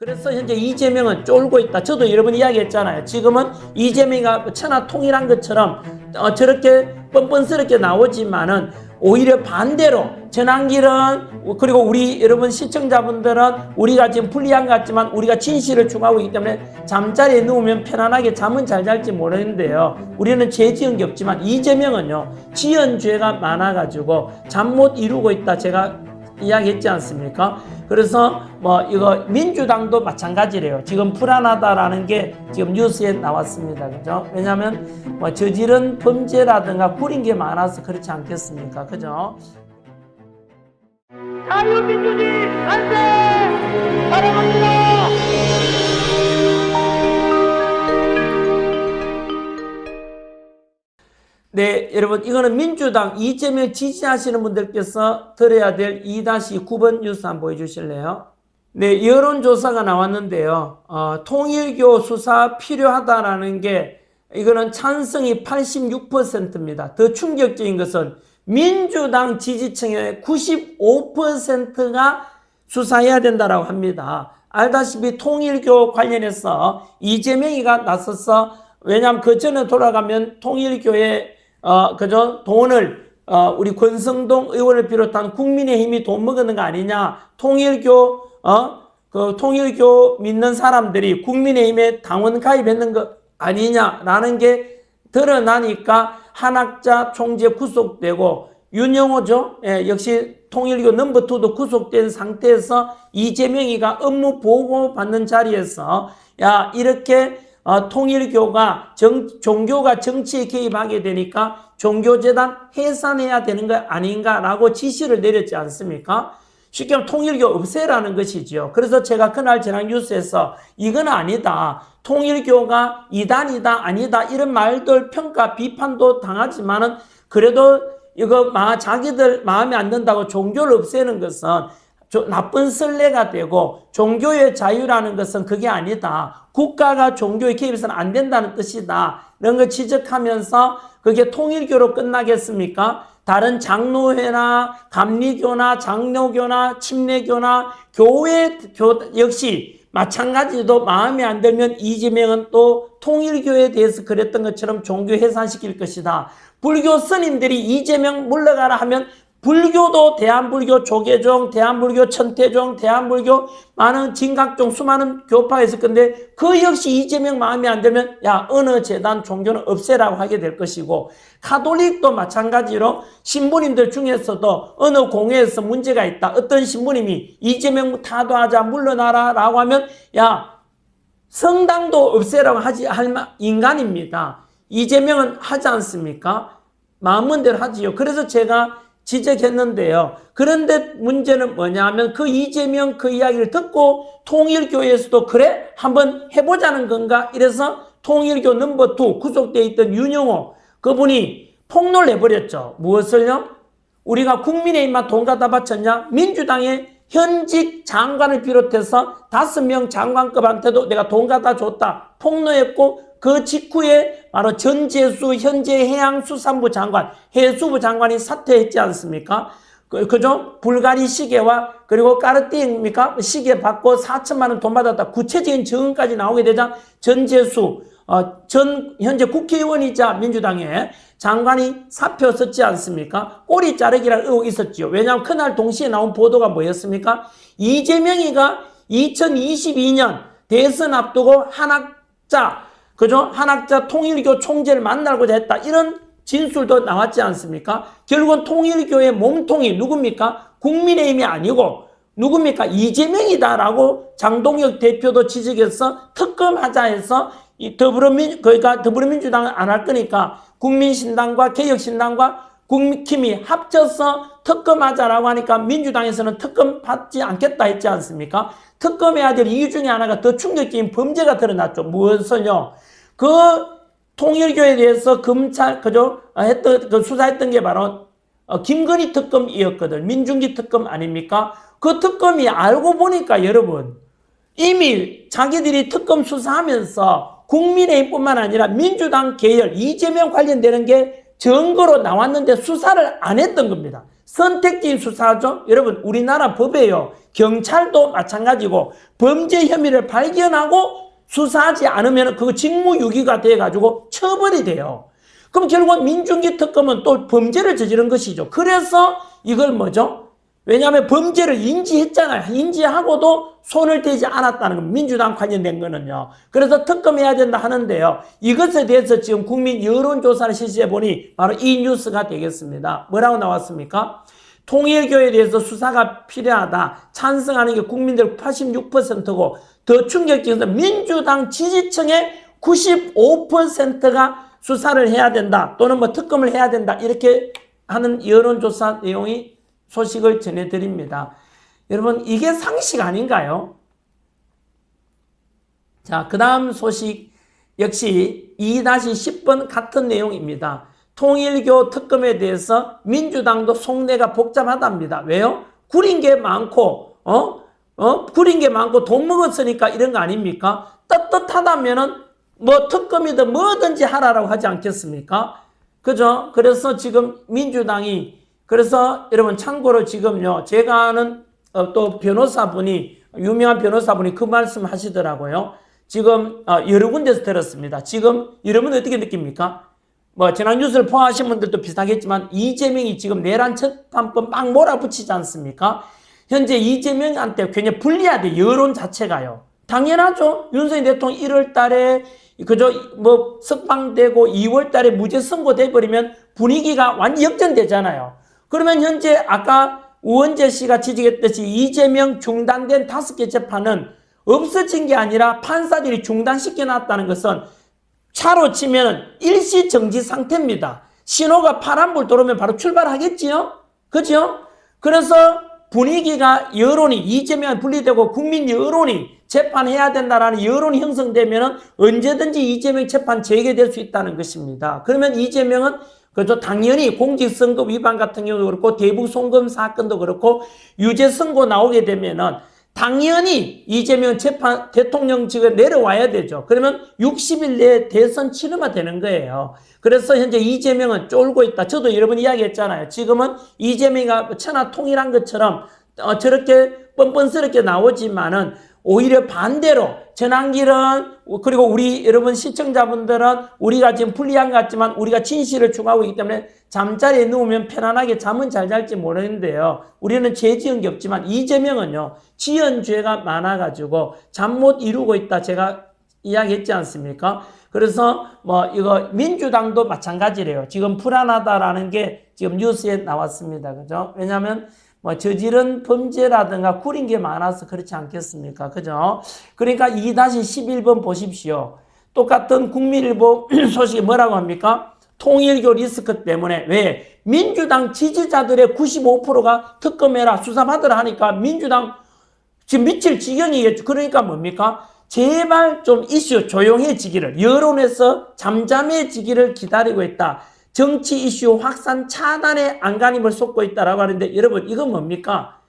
그래서 현재 이재명은 쫄고 있다. 저도 여러 번 이야기했잖아요. 지금은 이재명이가 천하 통일한 것처럼 어, 저렇게 뻔뻔스럽게 나오지만은 오히려 반대로 전환길은 그리고 우리 여러분 시청자분들은 우리가 지금 불리한 것 같지만 우리가 진실을 추구하고 있기 때문에 잠자리에 누우면 편안하게 잠은 잘 잘지 모르는데요. 우리는 죄 지은 게 없지만 이재명은요 지은 죄가 많아가지고 잠 못 이루고 있다. 제가 이야기했지 않습니까? 그래서 뭐 이거 민주당도 마찬가지래요. 지금 불안하다라는 게 지금 뉴스에 나왔습니다. 그죠? 왜냐하면 뭐 저지른 범죄라든가 구린 게 많아서 그렇지 않겠습니까? 그죠? 자유민주주의 만세! 사랑합니다! 네, 여러분 이거는 민주당 이재명 지지하시는 분들께서 들어야 될 2-9번 뉴스 한번 보여주실래요? 네, 여론조사가 나왔는데요. 어, 통일교 수사 필요하다라는 게 이거는 찬성이 86%입니다. 더 충격적인 것은 민주당 지지층의 95%가 수사해야 된다라고 합니다. 알다시피 통일교 관련해서 이재명이가 나서서 왜냐하면 그 전에 돌아가면 통일교의 어 그저 돈을 어 우리 권성동 의원을 비롯한 국민의힘이 돈 먹는 거 아니냐 통일교 어 그 통일교 믿는 사람들이 국민의힘에 당원 가입했는 거 아니냐라는 게 드러나니까 한학자 총재 구속되고 윤영호죠. 예, 역시 통일교 넘버 투도 구속된 상태에서 이재명이가 업무 보고 받는 자리에서 야 이렇게 어, 통일교가 정, 종교가 정치에 개입하게 되니까 종교재단 해산해야 되는 거 아닌가라고 지시를 내렸지 않습니까? 쉽게 말하면 통일교 없애라는 것이죠. 그래서 제가 그날 저랑 뉴스에서 이건 아니다. 통일교가 이단이다 아니다 이런 말들 평가 비판도 당하지만은 그래도 이거 마 자기들 마음에 안 든다고 종교를 없애는 것은 조- 나쁜 선례가 되고 종교의 자유라는 것은 그게 아니다. 국가가 종교에 개입해서는 안 된다는 뜻이다. 이런 걸 지적하면서 그게 통일교로 끝나겠습니까? 다른 장로회나 감리교나 장로교나 침례교나 교회 교 역시 마찬가지로 마음에 안 들면 이재명은 또 통일교에 대해서 그랬던 것처럼 종교 해산시킬 것이다. 불교 스님들이 이재명 물러가라 하면 불교도 대한불교 조계종, 대한불교 천태종, 대한불교 많은 진각종 수많은 교파가 있을 건데 그 역시 이재명 마음에 안 들면 야 어느 재단 종교는 없애라고 하게 될 것이고 카톨릭도 마찬가지로 신부님들 중에서도 어느 공회에서 문제가 있다. 어떤 신부님이 이재명 타도하자 물러나라 라고 하면 야 성당도 없애라고 하지 할 마- 인간입니다. 이재명은 하지 않습니까? 마음은 대로 하지요. 그래서 제가 지적했는데요. 그런데 문제는 뭐냐 하면 그 이재명 그 이야기를 듣고 통일교에서도 그래? 한번 해보자는 건가? 이래서 통일교 넘버 투 구속되어 있던 윤영호 그분이 폭로를 해버렸죠. 무엇을요? 우리가 국민의힘만 돈 갖다 바쳤냐? 민주당의 현직 장관을 비롯해서 다섯 명 장관급한테도 내가 돈 갖다 줬다. 폭로했고 그 직후에 바로 전재수 현재 해양수산부 장관, 해수부 장관이 사퇴했지 않습니까? 그, 그죠? 불가리 시계와 그리고 까르띠입니까? 시계 받고 4천만 원 돈 받았다. 구체적인 증언까지 나오게 되자 전재수 어, 전 현재 국회의원이자 민주당의 장관이 사표 썼지 않습니까? 꼬리 자르기라는 의혹이 있었지요. 왜냐하면 그날 동시에 나온 보도가 뭐였습니까? 이재명이가 2022년 대선 앞두고 한 학자, 그죠? 한학자 통일교 총재를 만나고자 했다. 이런 진술도 나왔지 않습니까? 결국은 통일교의 몸통이 누굽니까? 국민의힘이 아니고 누굽니까? 이재명이다라고 장동혁 대표도 지적해서 특검하자 해서 이 더불어민 그러니까 더불어민주당은 안 할 거니까 국민신당과 개혁신당과 국민힘이 합쳐서 특검하자라고 하니까 민주당에서는 특검 받지 않겠다 했지 않습니까? 특검해야 될 이유 중에 하나가 더 충격적인 범죄가 드러났죠. 무엇을요? 그 통일교에 대해서 검찰 그죠 아, 했던 그 수사했던 게 바로 어, 김건희 특검이었거든. 민중기 특검 아닙니까? 그 특검이 알고 보니까 여러분 이미 자기들이 특검 수사하면서 국민의힘뿐만 아니라 민주당 계열 이재명 관련되는 게 증거로 나왔는데 수사를 안 했던 겁니다. 선택적인 수사죠. 여러분 우리나라 법에요. 경찰도 마찬가지고 범죄 혐의를 발견하고 수사하지 않으면 그거 직무유기가 돼가지고 처벌이 돼요. 그럼 결국 민중기 특검은 또 범죄를 저지른 것이죠. 그래서 이걸 뭐죠? 왜냐하면 범죄를 인지했잖아요. 인지하고도 손을 대지 않았다는 건 민주당 관련된 거는요. 그래서 특검해야 된다 하는데요. 이것에 대해서 지금 국민 여론조사를 실시해 보니 바로 이 뉴스가 되겠습니다. 뭐라고 나왔습니까? 통일교에 대해서 수사가 필요하다. 찬성하는 게 국민들 86%고 더 충격적인 건 민주당 지지층의 95%가 수사를 해야 된다. 또는 뭐 특검을 해야 된다. 이렇게 하는 여론조사 내용이 소식을 전해드립니다. 여러분, 이게 상식 아닌가요? 자, 그 다음 소식 역시 2-10번 같은 내용입니다. 통일교 특검에 대해서 민주당도 속내가 복잡하답니다. 왜요? 구린 게 많고, 어? 어? 구린 게 많고 돈 먹었으니까 이런 거 아닙니까? 떳떳하다면은 뭐 특검이든 뭐든지 하라라고 하지 않겠습니까? 그죠? 그래서 지금 민주당이 그래서 여러분 참고로 지금요 제가 아는 어, 또 변호사분이 유명한 변호사분이 그 말씀 하시더라고요. 지금 어, 여러 군데서 들었습니다. 지금 여러분 어떻게 느낍니까? 뭐 지난 뉴스를 포함하신 분들도 비슷하겠지만 이재명이 지금 내란 첫판법 막 몰아붙이지 않습니까? 현재 이재명한테 굉장히 불리하대 여론 자체가요. 당연하죠. 윤석열 대통령 1월 달에 그저 뭐 석방되고 2월 달에 무죄 선고돼 버리면 분위기가 완전 역전되잖아요. 그러면 현재 아까 우원재 씨가 지적했듯이 이재명 중단된 다섯 개 재판은 없어진 게 아니라 판사들이 중단시켜 놨다는 것은 차로 치면 일시 정지 상태입니다. 신호가 파란불 들어오면 바로 출발하겠지요? 그죠? 그래서 분위기가 여론이 이재명 분리되고 국민 여론이 재판해야 된다라는 여론이 형성되면 언제든지 이재명 재판 재개될 수 있다는 것입니다. 그러면 이재명은 그죠 당연히 공직선거 위반 같은 경우도 그렇고 대북 송금 사건도 그렇고 유죄 선고 나오게 되면은 당연히 이재명 재판 대통령직에 내려와야 되죠. 그러면 60일 내에 대선 치르면 되는 거예요. 그래서 현재 이재명은 쫄고 있다. 저도 여러 번 이야기했잖아요. 지금은 이재명이가 천하 통일한 것처럼 어, 저렇게 뻔뻔스럽게 나오지만은 오히려 반대로 전환길은 그리고 우리 여러분 시청자분들은 우리가 지금 불리한 것 같지만 우리가 진실을 추구하고 있기 때문에 잠자리에 누우면 편안하게 잠은 잘 잘지 모르는데요. 우리는 죄 지은 게 없지만 이재명은요 지은 죄가 많아가지고 잠 못 이루고 있다 제가 이야기했지 않습니까? 그래서 뭐 이거 민주당도 마찬가지래요. 지금 불안하다라는 게 지금 뉴스에 나왔습니다. 그죠? 왜냐하면 뭐 저지른 범죄라든가 구린 게 많아서 그렇지 않겠습니까? 그죠? 그러니까 2-11번 보십시오. 똑같은 국민일보 소식이 뭐라고 합니까? 통일교 리스크 때문에 왜 민주당 지지자들의 95%가 특검해라 수사받으라 하니까 민주당 지금 미칠 지경이겠죠. 그러니까 뭡니까? 제발 좀 이슈 조용해지기를 여론에서 잠잠해지기를 기다리고 있다. 정치 이슈 확산 차단에 안간힘을 쏟고 있다라고 하는데 여러분 이건 뭡니까?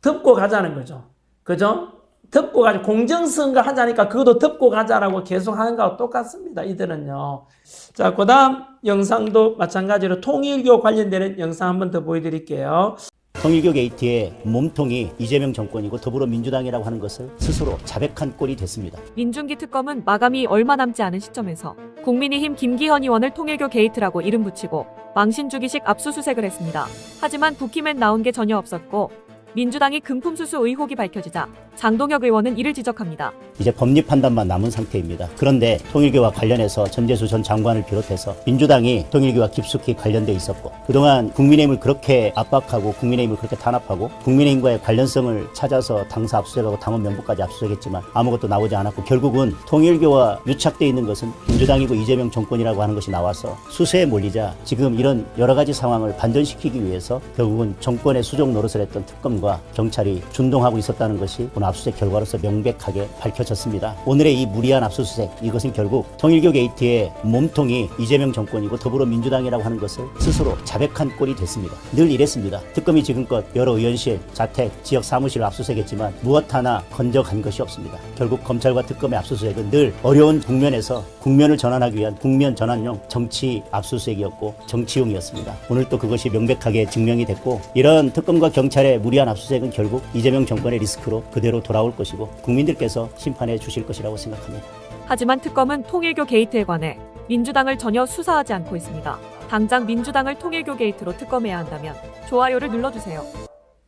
덮고 가자는 거죠. 그죠? 덮고 가자. 공정선거 하자니까 그것도 덮고 가자라고 계속 하는 거하고 똑같습니다. 이들은요. 자, 그 다음 영상도 마찬가지로 통일교 관련되는 영상 한 번 더 보여드릴게요. 통일교 게이트의 몸통이 이재명 정권이고 더불어민주당이라고 하는 것을 스스로 자백한 꼴이 됐습니다. 민중기 특검은 마감이 얼마 남지 않은 시점에서 국민의힘 김기현 의원을 통일교 게이트라고 이름 붙이고 망신 주기식 압수수색을 했습니다. 하지만 국힘엔 나온 게 전혀 없었고 민주당이 금품 수수 의혹이 밝혀지자 장동혁 의원은 이를 지적합니다. 이제 법리 판단만 남은 상태입니다. 그런데 통일교와 관련해서 전재수 전 장관을 비롯해서 민주당이 통일교와 깊숙이 관련돼 있었고 그동안 국민의힘을 그렇게 압박하고 국민의힘을 그렇게 탄압하고 국민의힘과의 관련성을 찾아서 당사 압수수색하고 당원 명부까지 압수수색했지만 아무것도 나오지 않았고 결국은 통일교와 유착돼 있는 것은 민주당이고 이재명 정권이라고 하는 것이 나와서 수세에 몰리자 지금 이런 여러 가지 상황을 반전시키기 위해서 결국은 정권의 수종 노릇을 했던 특검과 경찰이 준동하고 있었다는 것이 압수수색 결과로서 명백하게 밝혀졌습니다. 오늘의 이 무리한 압수수색 이것은 결국 통일교 게이트의 몸통이 이재명 정권이고 더불어민주당이라고 하는 것을 스스로 자백한 꼴이 됐습니다. 늘 이랬습니다. 특검이 지금껏 여러 의원실, 자택, 지역 사무실을 압수수색했지만 무엇 하나 건져간 것이 없습니다. 결국 검찰과 특검의 압수수색은 늘 어려운 국면에서 국면을 전환하기 위한 국면 전환용 정치 압수수색이었고 정치용이었습니다. 오늘 또 그것이 명백하게 증명이 됐고 이런 특검과 경찰의 무리한 압수수색은 결국 이재명 정권의 리스크로 그대로 돌아올 것이고 국민들께서 심판해 주실 것이라고 생각합니다. 하지만 특검은 통일교 게이트에 관해 민주당을 전혀 수사하지 않고 있습니다. 당장 민주당을 통일교 게이트로 특검해야 한다면 좋아요를 눌러주세요.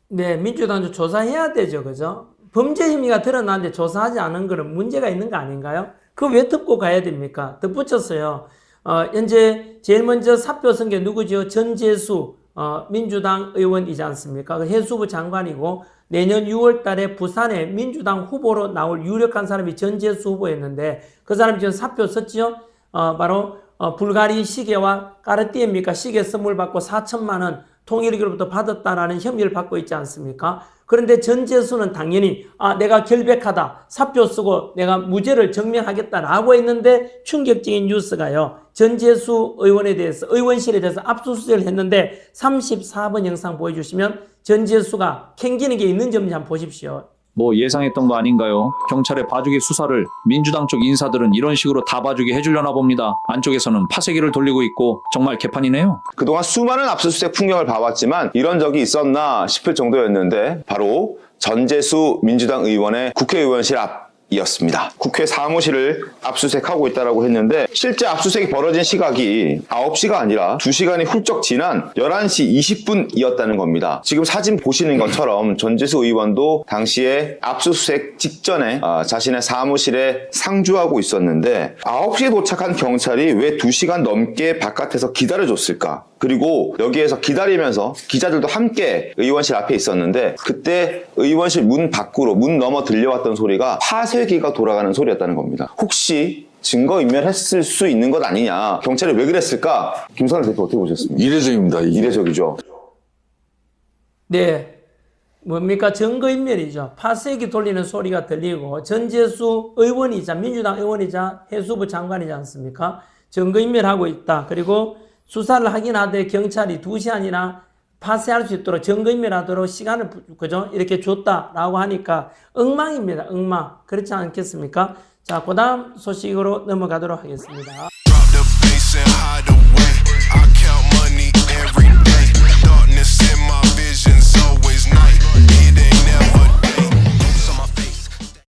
네, 민주당도 조사해야 되죠, 그죠? 범죄 혐의가 드러났는데 조사하지 않은 거는 문제가 있는 거 아닌가요? 그거 왜 덮고 가야 됩니까? 덧붙였어요. 어, 현재 제일 먼저 사표 쓴 게 누구죠? 전재수 어, 민주당 의원이지 않습니까? 그 해수부 장관이고 내년 6월 달에 부산에 민주당 후보로 나올 유력한 사람이 전재수 후보였는데 그 사람이 지금 사표 썼죠? 어, 바로 어, 불가리 시계와 까르띠에입니까? 시계 선물 받고 4천만 원 통일교로부터 받았다라는 혐의를 받고 있지 않습니까? 그런데 전재수는 당연히 아 내가 결백하다 사표 쓰고 내가 무죄를 증명하겠다라고 했는데 충격적인 뉴스가요. 전재수 의원에 대해서 의원실에 대해서 압수수색을 했는데 34번 영상 보여주시면 전재수가 캥기는 게 있는지 없는지 한번 보십시오. 뭐 예상했던 거 아닌가요? 경찰의 봐주기 수사를 민주당 쪽 인사들은 이런 식으로 다 봐주게 해주려나 봅니다. 안쪽에서는 파쇄기를 돌리고 있고 정말 개판이네요. 그동안 수많은 압수수색 풍경을 봐왔지만 이런 적이 있었나 싶을 정도였는데 바로 전재수 민주당 의원의 국회의원실 앞 이었습니다. 국회 사무실을 압수수색하고 있다고 했는데 실제 압수수색이 벌어진 시각이 9시가 아니라 2시간이 훌쩍 지난 11시 20분이었다는 겁니다. 지금 사진 보시는 것처럼 전재수 의원도 당시에 압수수색 직전에 아, 자신의 사무실에 상주하고 있었는데 9시에 도착한 경찰이 왜 2시간 넘게 바깥에서 기다려줬을까? 그리고 여기에서 기다리면서 기자들도 함께 의원실 앞에 있었는데 그때 의원실 문 밖으로 문 넘어 들려왔던 소리가 파쇄기가 돌아가는 소리였다는 겁니다. 혹시 증거인멸했을 수 있는 것 아니냐? 경찰이 왜 그랬을까? 김선일 대표 어떻게 보셨습니까? 이례적입니다. 이게. 이례적이죠. 네. 뭡니까? 증거인멸이죠. 파쇄기 돌리는 소리가 들리고 전재수 의원이자 민주당 의원이자 해수부 장관이지 않습니까? 증거인멸하고 있다. 그리고 수사를 하긴 하되 경찰이 두 시간이나 파쇄할 수 있도록 정금이라도록 시간을 그죠 이렇게 줬다라고 하니까 엉망입니다. 엉망 그렇지 않겠습니까? 자, 그다음 소식으로 넘어가도록 하겠습니다.